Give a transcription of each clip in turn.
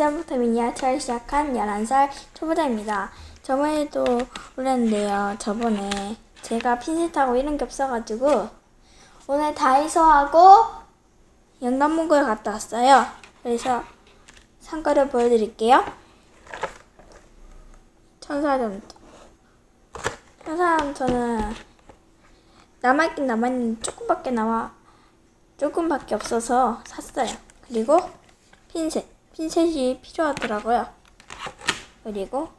일단부터 미니어처를 시작한 11살 초보자입니다. 저번에도 그랬는데요. 저번에 제가 핀셋하고 이런 게 없어가지고 오늘 다이소하고 영남문고에 갔다 왔어요. 그래서 상가를 보여드릴게요. 천사점터. 천사점터는 남아있긴 남아있는데 조금밖에 남아 조금밖에 없어서 샀어요. 그리고 핀셋. 핀셋이 필요하더라고요. 그리고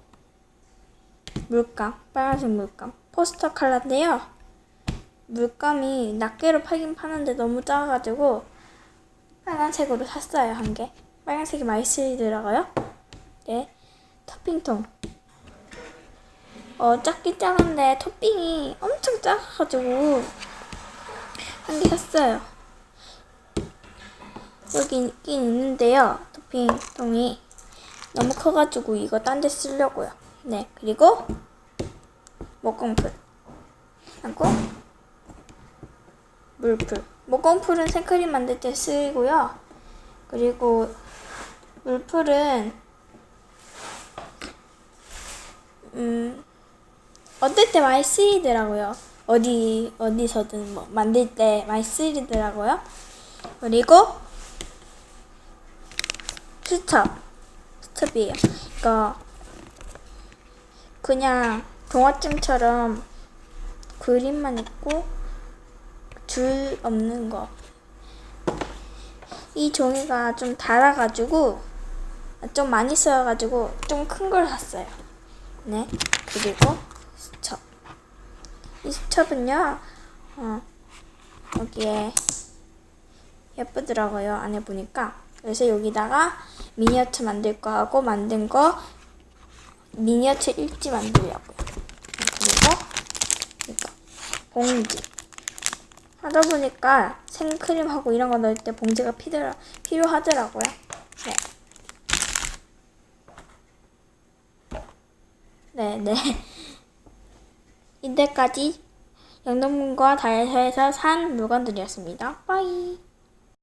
물감. 빨간색 물감. 포스터 컬러인데요. 물감이 낱개로 팔긴 파는데 너무 작아가지고 빨간색으로 샀어요. 한 개. 빨간색이 많이 쓰이더라고요. 네. 토핑통. 어, 작긴 작은데 토핑이 엄청 작아가지고 한 개 샀어요. 여기 있긴 있는데요. 토핑통이 너무 커가지고 이거 딴 데 쓰려고요. 네, 그리고 목공풀 하고 물풀. 목공풀은 생크림 만들 때 쓰이고요. 그리고 물풀은 음 어떨 때 많이 쓰이더라고요. 어디 어디서든 뭐 만들 때 많이 쓰이더라고요. 그리고 수첩 수첩이에요. 이거 그냥 동화증처럼 그림만 있고 줄 없는 거. 이 종이가 좀 달아가지고 좀 많이 써가지고 좀 큰 걸 샀어요. 네. 그리고 수첩. 이 수첩은요, 어, 여기에 예쁘더라고요. 안에 보니까. 그래서 여기다가 미니어처 만들 거 하고 만든 거 미니어처 일지 만들려고요. 그리고 이거 봉지. 하다 보니까 생크림하고 이런 거 넣을 때 봉지가 필요하, 필요하더라고요. 네. 네, 네. 이때까지 영동문과 다이소에서 산 물건들이었습니다. 빠이.